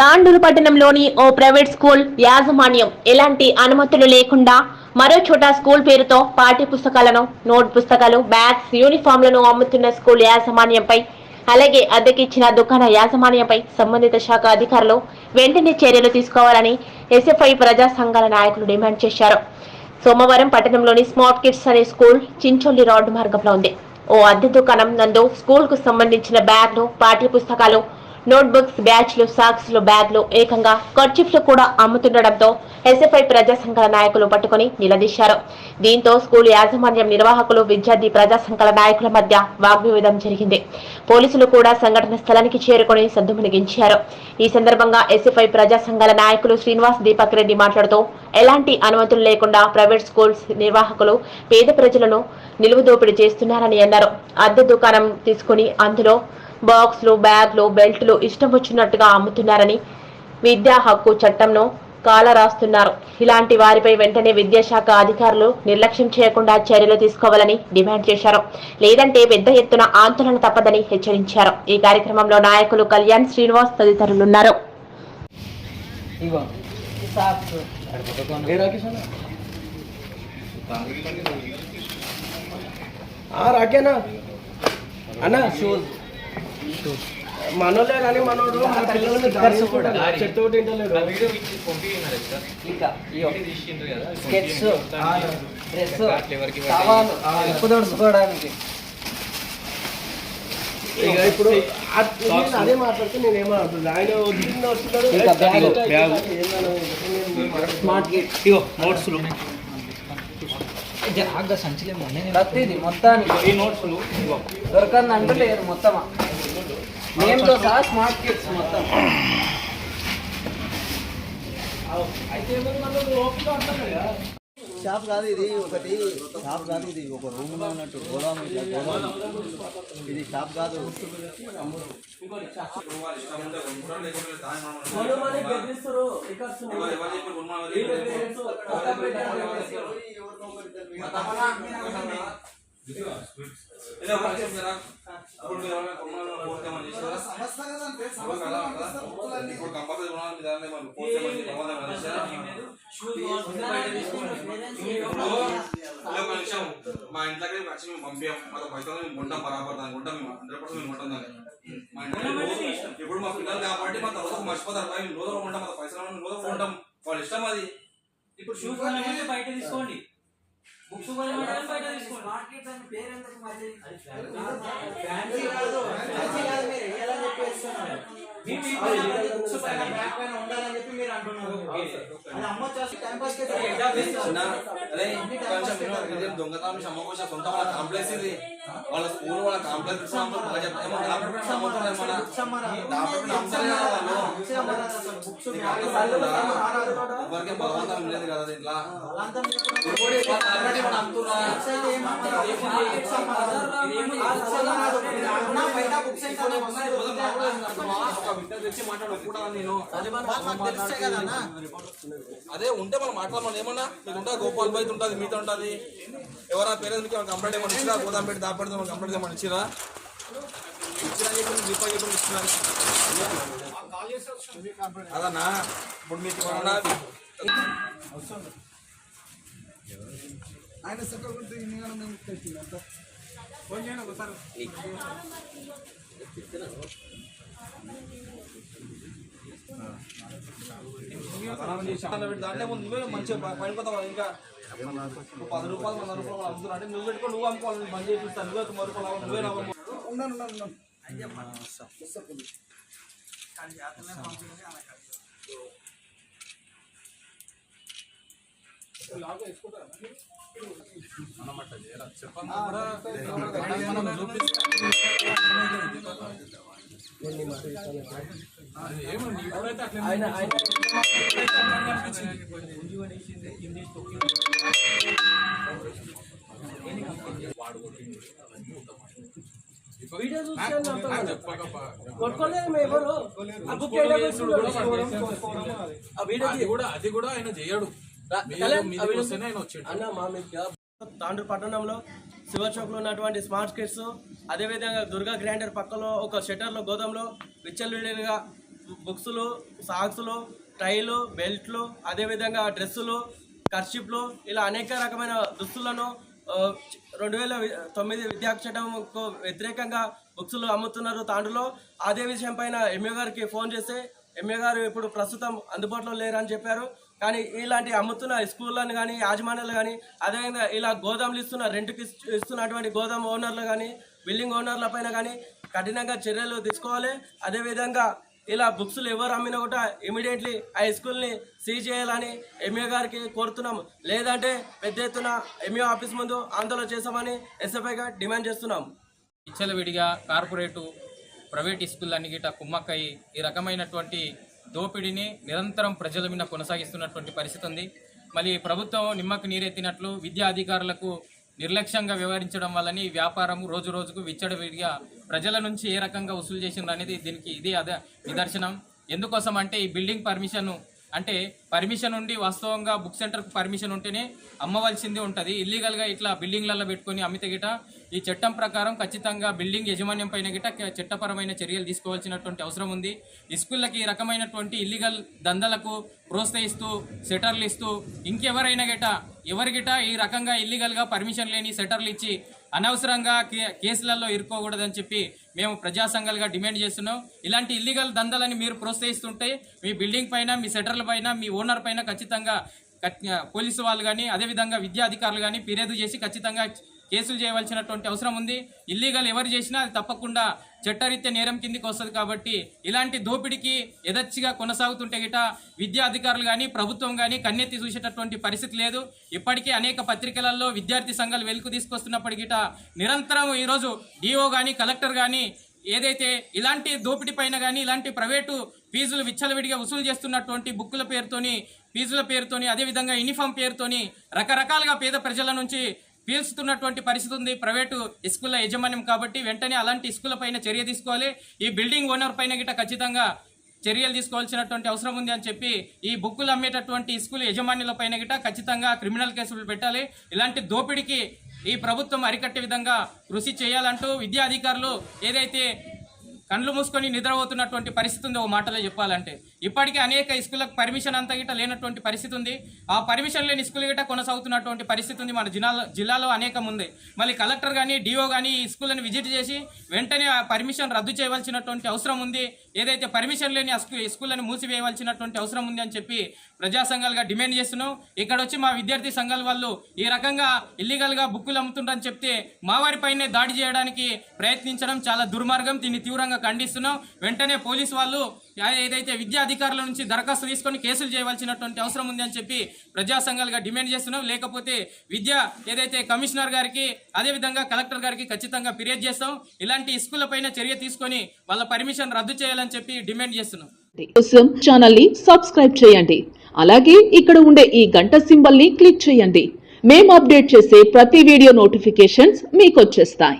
తాండూరు పట్టణంలోని ఓ private school యాజమాన్యం ఎలాంటి అనుమతులు లేకుండా మరో చోట స్కూల్ పేరుతో పాఠ్య పుస్తకాలను నోట్ పుస్తకాలు బ్యాగ్స్ యూనిఫామ్లను అమ్ముతున్న స్కూల్ యాజమాన్యంపై అలాగే అద్దెకిచ్చిన దుకాణ యాజమాన్యంపై సంబంధిత శాఖ అధికారులు వెంటనే చర్యలు తీసుకోవాలని ఎస్ఎఫ్ఐ ప్రజా సంఘాల నాయకులు డిమాండ్ చేశారు. సోమవారం పట్టణంలోని స్మార్ట్ కిడ్స్ అనే స్కూల్ చించోలి రోడ్డు మార్గంలో ఉంది. ఓ అద్దె దుకాణం నందు స్కూల్కు సంబంధించిన బ్యాగ్లు పాఠ్య పుస్తకాలు నోట్బుక్స్ బ్యాచ్లు సాక్స్లు బ్యాగ్లు ఏకంగా కర్చిఫ్లు కూడా అమ్ముతుండటంతో ఎస్ఎఫ్ఐ ప్రజా సంఘాల నాయకులు పట్టుకుని నిలదీశారు. దీంతో స్కూల్ యాజమాన్యం నిర్వాహకులు విద్యార్థి ప్రజా సంఘాల నాయకుల మధ్య వాగ్వివాదం జరిగింది. పోలీసులు కూడా సంఘటన స్థలానికి చేరుకుని సద్దుమణిగించారు ఈ సందర్భంగా ఎస్ఎఫ్ఐ ప్రజా సంఘాల నాయకులు శ్రీనివాస్ దీపక్ రెడ్డి మాట్లాడుతూ ఎలాంటి అనుమతులు లేకుండా ప్రైవేట్ స్కూల్స్ నిర్వాహకులు పేద ప్రజలను నిలువుదోపిడీ చేస్తున్నారని అన్నారు. అద్దె దుకాణం తీసుకుని అందులో బాక్స్లు బ్యాగ్లు బెల్ట్లు ఇష్టం వచ్చినట్టుగా అమ్ముతున్నారని విద్యా హక్కు చట్టంను కాలరాస్తున్నారు. ఇలాంటి వారిపై వెంటనే విద్యాశాఖ అధికారులు నిర్లక్ష్యం చేయకుండా చర్యలు తీసుకోవాలని డిమాండ్ చేశారు. లేదంటే పెద్ద ఎత్తున ఆందోళన తప్పదని హెచ్చరించారు. ఈ కార్యక్రమంలో నాయకులు కళ్యాణ్ శ్రీనివాస్ తదితరులున్నారు. రాకేనా? అన్నా షూస్. మనోలే కానీ మనోడు మన పిల్లల్ని Stickers కూడా. చెట్టు ఒకటి ఇంకా స్కెచ్ డ్రెస్ దొడుచుకోవడానికి ఇప్పుడు అదే మాట్లాడితే నేను ఏమాడుతుంది ఆయన వస్తున్నాడు. ఇంకా బ్యాగ్. బ్యాగ్. స్మార్ట్ కిట్ ఇగో నోట్స్లు జాగ్రత్త సంచలేమో ప్రతిది మొత్తానికి. ఈ నోట్స్లు దొరకందంటూ లేదు మొత్తం నేమ్తో సహా స్మార్ట్ కిట్స్ మొత్తం షాప్ కాదు ఇది ఒకటి షాప్ కాదు ఇది ఒక రూమ్లో ఉన్నట్టు గోదాం ఇట్లా గోదాం ఇది షాప్ కాదు మా ఇంట్లోకి వచ్చి మేము పంపించాం మాకు పైసలు మేము కొంటాం బరాబర్ కొంటాం మేము హండ్రెడ్ పర్సెంట్ మేము కొంటాం దాన్ని మా ఇంట్లో ఇప్పుడు మా పిల్లలు కాబట్టి మా తర్వాత మర్చిపోతారు మేము రోజు కొంటాం మా పైసలు మేము కొంటాం వాళ్ళ ఇష్టం అది ఇప్పుడు బయట తీసుకోండి. బుక్స్ కొనాలంటే బయట తీసుకోండి మీ మీ పిల్లలకి books పైన బ్యాగ్ పైన ఉండాలని చెప్పి మీరు అంటున్నారు చిన్న అరే కొంచెం వినోద్, ఇదేం దొంగతనం సమకోశ సొంత వాళ్ళ కాంప్లెక్స్ ఇది. వాళ్ళ స్కూల్ వాళ్ళ కాంప్లెక్స్ బాగా కదా ఎవరికి బలవంతం లేదు దీంట్లో అదే ఉంటే మనం మాట్లాడమని ఏమన్నా? గోపాల్ బైత్ ఉంటుంది మీతో ఉంటుంది. ఎవరైనా పేరెంట్స్ మీకు కంప్లైంట్ ఏమైనా ఇచ్చిరా? గోదాం పెట్టి దాపెడితే మనం కంప్లైంట్ ఏమైనా ఇచ్చిరా? ఇచ్చిరా చెప్పి దీపా చెప్పి ఇస్తున్నారు అదన్నా ఇప్పుడు మీకు ఏమన్నా దాంట్లో నువ్వే మంచిగా పడిపోతావు ఇంకా పది రూపాయలు వంద రూపాయలు అమ్ముతున్నా అంటే నువ్వు పెట్టుకో నువ్వు అమ్ముకోవాలి బంద్ చేపిస్తాను నువ్వే తొమ్మిది రూపాయలు నువ్వే నవ్వు అది కూడా అది కూడా ఆయన చేయడు. మీరు మీదకి వస్తేనే ఆయన అన్న మా తాండూరు పట్టణంలో శివ చౌక్లో ఉన్నటువంటి స్మార్ట్ కిట్స్ అదేవిధంగా దుర్గా గ్రైండర్ పక్కలో ఒక షటర్లో గోదాంలో విచ్చలవిడిగా బుక్స్లు సాక్స్లు టైలు బెల్ట్లు అదేవిధంగా డ్రెస్సులు కర్షిప్లు ఇలా అనేక రకమైన దుస్తులను రెండు వేల తొమ్మిది విద్యా చట్టంకు వ్యతిరేకంగా బుక్స్లు అమ్ముతున్నారు తాండులో అదే విషయం పైన ఎంఏ గారికి ఫోన్ చేస్తే ఎంఏ గారు ఇప్పుడు ప్రస్తుతం అందుబాటులో లేరని చెప్పారు. కానీ ఇలాంటి అమ్ముతున్న స్కూళ్ళని కానీ యాజమాన్యాలు కానీ అదేవిధంగా ఇలా గోదాములు ఇస్తున్న రెంట్కి ఇస్తున్నటువంటి గోదాం ఓనర్లు కానీ బిల్డింగ్ ఓనర్ల పైన కానీ కఠినంగా చర్యలు తీసుకోవాలి. అదేవిధంగా ఇలా బుక్స్లు ఎవరు అమ్మినా కూడా ఇమీడియట్లీ ఆ స్కూల్ని సీజ్ చేయాలని ఎంఏ గారికి కోరుతున్నాము లేదంటే పెద్ద ఎత్తున ఎంఏ ఆఫీస్ ముందు ఆందోళన చేస్తామని ఎస్ఎఫ్ఐగా డిమాండ్ చేస్తున్నాం. విచ్చలవిడిగా కార్పొరేటు ప్రైవేట్ స్కూళ్ళన్ని గిట కుమ్మక్కయి ఈ రకమైనటువంటి దోపిడీని నిరంతరం ప్రజల మీద కొనసాగిస్తున్నటువంటి పరిస్థితి ఉంది. మళ్ళీ ప్రభుత్వం నిమ్మకు నీరెత్తినట్లు విద్యా అధికారులకు నిర్లక్ష్యంగా వ్యవహరించడం వల్లనే ఈ వ్యాపారం రోజు రోజుకు విచ్చడవిడిగా ప్రజల నుంచి ఏ రకంగా వసూలు చేసిండ్రు అనేది దీనికి ఇది అదే నిదర్శనం. ఎందుకోసం అంటే ఈ బిల్డింగ్ పర్మిషన్ అంటే పర్మిషన్ ఉండి వాస్తవంగా బుక్ సెంటర్కు పర్మిషన్ ఉంటేనే అమ్మవలసింది ఉంటుంది. ఇల్లీగల్గా ఇట్లా బిల్డింగ్లలో పెట్టుకొని అమ్మితే గిట ఈ చట్టం ప్రకారం ఖచ్చితంగా బిల్డింగ్ యజమాన్యం పైన గిట చట్టపరమైన చర్యలు తీసుకోవాల్సినటువంటి అవసరం ఉంది. ఇస్కూళ్ళకి ఈ రకమైనటువంటి ఇల్లీగల్ దందలకు ప్రోత్సహిస్తూ సెటర్లు ఇస్తూ ఇంకెవరైనా గిట ఎవరి గిట ఈ రకంగా ఇల్లీగల్గా పర్మిషన్ లేని సెటర్లు ఇచ్చి అనవసరంగా కే- కేసులలో ఇరుక్కోకూడదని చెప్పి మేము ప్రజా సంఘాలుగా డిమాండ్ చేస్తున్నాం. ఇలాంటి ఇల్లీగల్ దందాలని మీరు ప్రోత్సహిస్తుంటే మీ బిల్డింగ్ పైన మీ సెటర్ల పైన మీ ఓనర్ పైన ఖచ్చితంగా పోలీసు వాళ్ళు కానీ అదేవిధంగా విద్యా అధికారులు కానీ ఫిర్యాదు చేసి ఖచ్చితంగా కేసులు చేయవలసినటువంటి అవసరం ఉంది. ఇల్లీగల్ ఎవరు చేసినా అది తప్పకుండా చట్టరీత్యా నేరం కిందికి వస్తుంది కాబట్టి ఇలాంటి దోపిడీకి యథచ్చిగా కొనసాగుతుంటే గిట విద్యా అధికారులు కానీ ప్రభుత్వం కానీ కన్నెత్తి చూసేటటువంటి పరిస్థితి లేదు. ఇప్పటికే అనేక పత్రికలలో విద్యార్థి సంఘాలు వెలుగు తీసుకొస్తున్నప్పటికీ గిట నిరంతరం ఈరోజు డిఓ కానీ కలెక్టర్ కానీ ఏదైతే ఇలాంటి దోపిడీ పైన కానీ ఇలాంటి ప్రైవేటు ఫీజులు విచ్చలవిడిగా వసూలు చేస్తున్నటువంటి బుక్కుల పేరుతోని ఫీజుల పేరుతోని అదేవిధంగా యూనిఫామ్ పేరుతోని రకరకాలుగా పేద ప్రజల నుంచి పీల్చుతున్నటువంటి పరిస్థితి ఉంది. ప్రైవేటు ఇస్కూల యజమాన్యం కాబట్టి వెంటనే అలాంటి స్కూళ్ళ పైన చర్య తీసుకోవాలి. ఈ బిల్డింగ్ ఓనర్ పైన గిట్ట ఖచ్చితంగా చర్యలు తీసుకోవాల్సినటువంటి అవసరం ఉంది అని చెప్పి ఈ బుక్కులు అమ్మేటటువంటి స్కూల్ యజమానుల పైన గిట్ట ఖచ్చితంగా క్రిమినల్ కేసులు పెట్టాలి. ఇలాంటి దోపిడీకి ఈ ప్రభుత్వం అరికట్టే విధంగా కృషి చేయాలంటూ విద్యా అధికారులు ఏదైతే కళ్ళు మూసుకొని నిద్రపోతున్నటువంటి పరిస్థితి ఉంది. ఓ మాటలో చెప్పాలంటే ఇప్పటికే అనేక స్కూళ్ళకు పర్మిషన్ అంతా గిట లేనటువంటి పరిస్థితి ఉంది. ఆ పర్మిషన్ లేని స్కూల్ గిట్ట కొనసాగుతున్నటువంటి పరిస్థితి ఉంది. మన జిల్లాలో జిల్లాలో అనేకం ఉంది. మళ్ళీ కలెక్టర్ కానీ డిఓ కానీ ఈ స్కూళ్ళని విజిట్ చేసి వెంటనే ఆ పర్మిషన్ రద్దు చేయవలసినటువంటి అవసరం ఉంది. ఏదైతే పర్మిషన్ లేని ఆ స్కూళ్ళని మూసివేయవలసినటువంటి అవసరం ఉంది అని చెప్పి ప్రజా సంఘాలుగా డిమాండ్ చేస్తున్నాం. ఇక్కడ వచ్చి మా విద్యార్థి సంఘాల వాళ్ళు ఈ రకంగా ఇల్లీగల్గా బుక్కులు అమ్ముతుంటారని చెప్తే మా వారిపైనే దాడి చేయడానికి ప్రయత్నించడం చాలా దుర్మార్గం. దీన్ని తీవ్రంగా ఖండిస్తున్నాం. వెంటనే పోలీసు వాళ్ళు ఏదైతే విద్యా అధికారుల నుంచి దరఖాస్తు తీసుకొని కేసులు చేయవలసినటువంటి అవసరం ఉంది అని చెప్పి ప్రజా సంఘాలుగా డిమాండ్ చేస్తున్నాం. లేకపోతే విద్య ఏదైతే కమిషనర్ గారికి అదేవిధంగా కలెక్టర్ గారికి ఖచ్చితంగా ఫిర్యాదు చేస్తాం. ఇలాంటి స్కూల్ పైన చర్య తీసుకొని వాళ్ళ పర్మిషన్ రద్దు చేయాలని చెప్పి డిమాండ్ చేస్తున్నాం. కోసం ఛానల్ని సబ్స్క్రైబ్ చేయండి. అలాగే ఇక్కడ ఉండే ఈ గంట సింబల్ని క్లిక్ చేయండి. మేము అప్డేట్ చేసే ప్రతి వీడియో నోటిఫికేషన్స్ మీకు వచ్చేస్తాయి.